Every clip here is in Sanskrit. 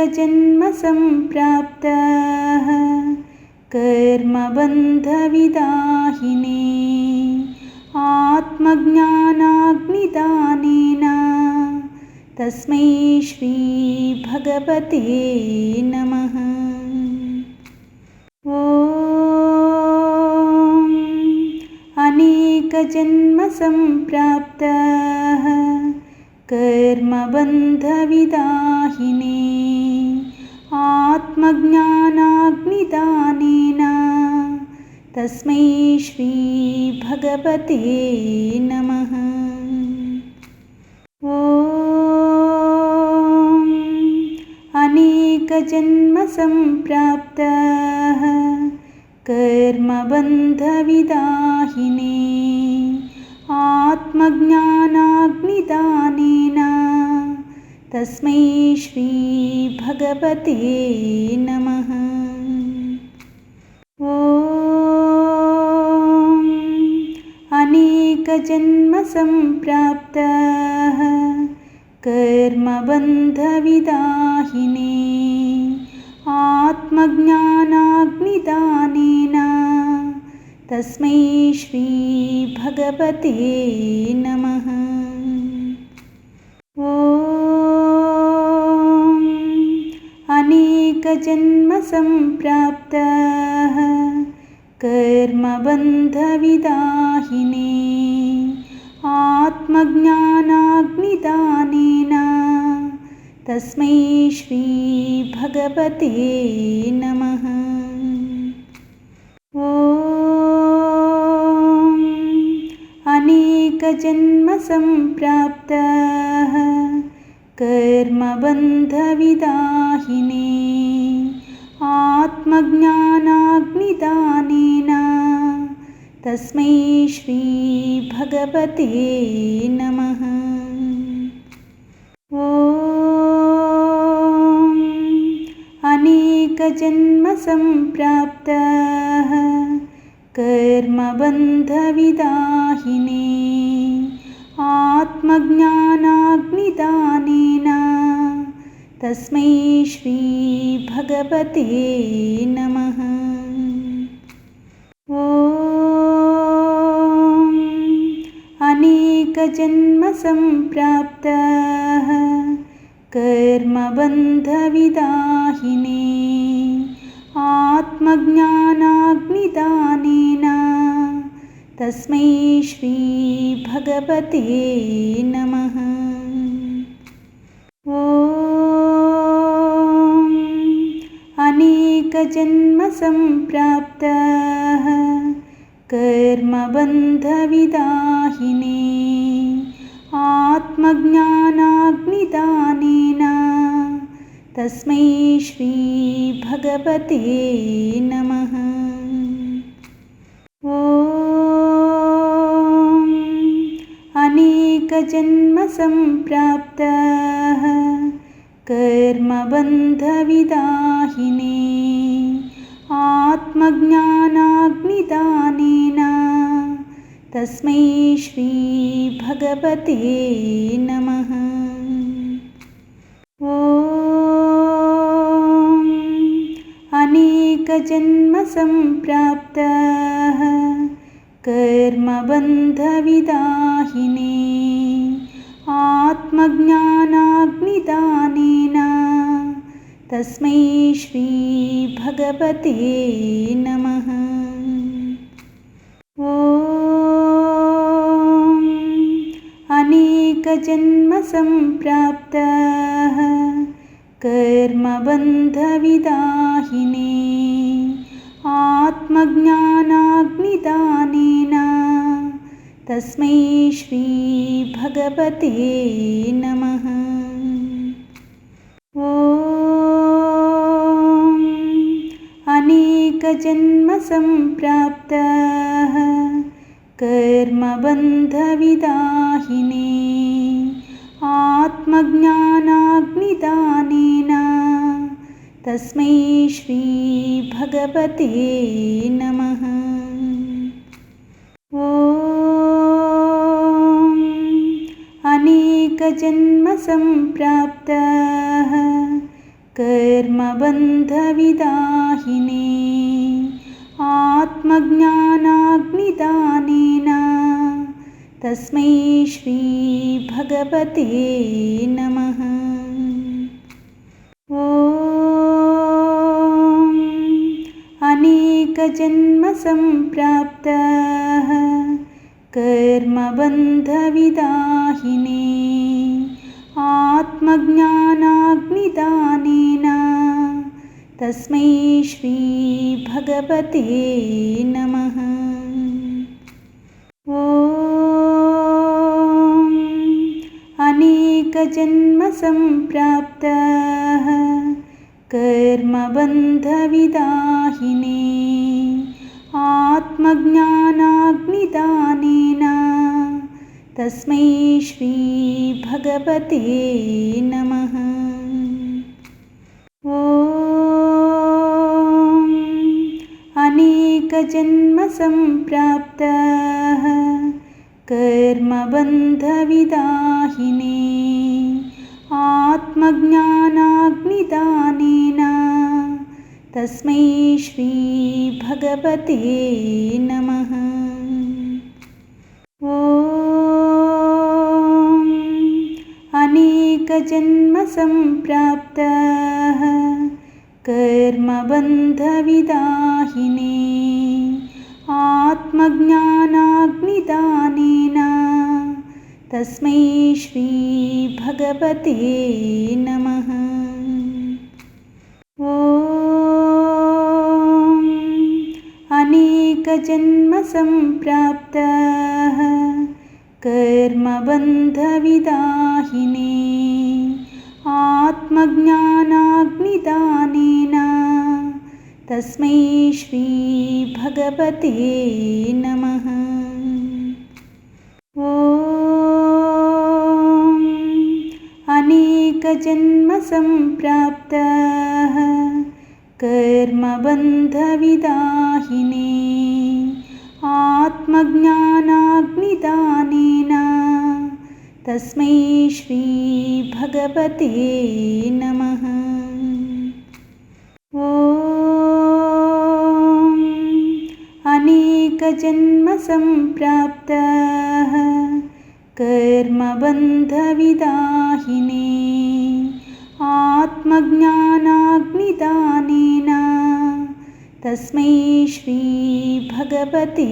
अनेकजन्मसम्प्राप्तः कर्मबन्धविदाहिने आत्मज्ञानाग्निदानेन तस्मै श्रीभगवते नमः। ॐ अनेकजन्मसम्प्राप्तः। कर्मबन्धविदाहिने आत्मज्ञानाग्निदानेन तस्मै श्रीभगवते नमः। ॐ अनेकजन्मसम्प्राप्तः कर्मबन्धविदाहिने आत्मज्ञानाग्निदानेन तस्मै श्रीभगवते नमः। ॐ अनेकजन्मसम्प्राप्तः कर्मबन्धविदाहिने आत्मज्ञानाग्निदानेन तस्मै श्रीभगवते नमः अनेकजन्मसम्प्राप्तः कर्मबन्धविदाहिने आत्मज्ञानाग्निदानेन तस्मै श्रीभगवते नमः। ॐ अनेकजन्मसम्प्राप्तः कर्मबन्धविदाहिने। आत्मज्ञानाग्निदानेन। तस्मै श्रीभगवते नमः। ॐ अनेकजन्मसम्प्राप्तः कर्मबन्धविदाहिने आत्मज्ञानाग्निदानेन तस्मै श्रीभगवते नमः। ॐ अनेकजन्मसम्प्राप्तः कर्मबन्धविदाहिने आत्मज्ञानाग्निदानेन तस्मै श्रीभगवते नमः। ॐ अनेकजन्मसम्प्राप्तः कर्मबन्धविदाहिने आत्मज्ञानाग्निदानेन तस्मै श्रीभगवते नमः कर्मबन्धविदाहिने आत्मज्ञानाग्निदानेन तस्मै श्रीभगवते नमः। ॐ अनेकजन्मसम्प्राप्तः। कर्मबन्धविदाहिने तस्मै श्रीभगवते नमः। ॐ अनेकजन्मसम्प्राप्तः कर्मबन्धविदाहिने आत्मज्ञानाग्निदानेन तस्मै श्रीभगवते नमः अनेकजन्मसम्प्राप्तः कर्मबन्धविदाहिने आत्मज्ञानाग्निदानेन तस्मै श्रीभगवते नमः। ॐ अनेकजन्मसम्प्राप्तः। कर्मबन्धविदाहिने आत्मज्ञानाग्निदानेन। तस्मै श्रीभगवते नमः। ॐ अनेकजन्मसम्प्राप्तः कर्मबन्धविदाहिने। आत्मज्ञानाग्निदानेन तस्मै श्रीभगवते नमः। ॐ अनेकजन्मसम्प्राप्तः कर्मबन्धविदाहिने आत्मज्ञानाग्निदानेन तस्मै श्रीभगवते नमः अनेकजन्मसम्प्राप्तः कर्मबन्धविदाहिने आत्मज्ञानाग्निदानेन तस्मै श्रीभगवते नमः। ॐ अनेकजन्मसम्प्राप्तः। कर्मबन्धविदाहिने आत्मज्ञानाग्निदानेन तस्मै श्रीभगवते नमः। ॐ अनेकजन्मसम्प्राप्तः कर्मबन्धविदाहिने आत्मज्ञानाग्निदानेन तस्मै श्रीभगवते नमः। ॐ अनेकजन्मसम्प्राप्तः कर्मबन्धविदाहिने आत्मज्ञानाग्निदानेन तस्मै श्रीभगवते नमः अनेकजन्मसम्प्राप्तः कर्मबन्धविदाहिने आत्मज्ञानाग्निदानेन तस्मै श्रीभगवते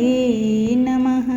नमः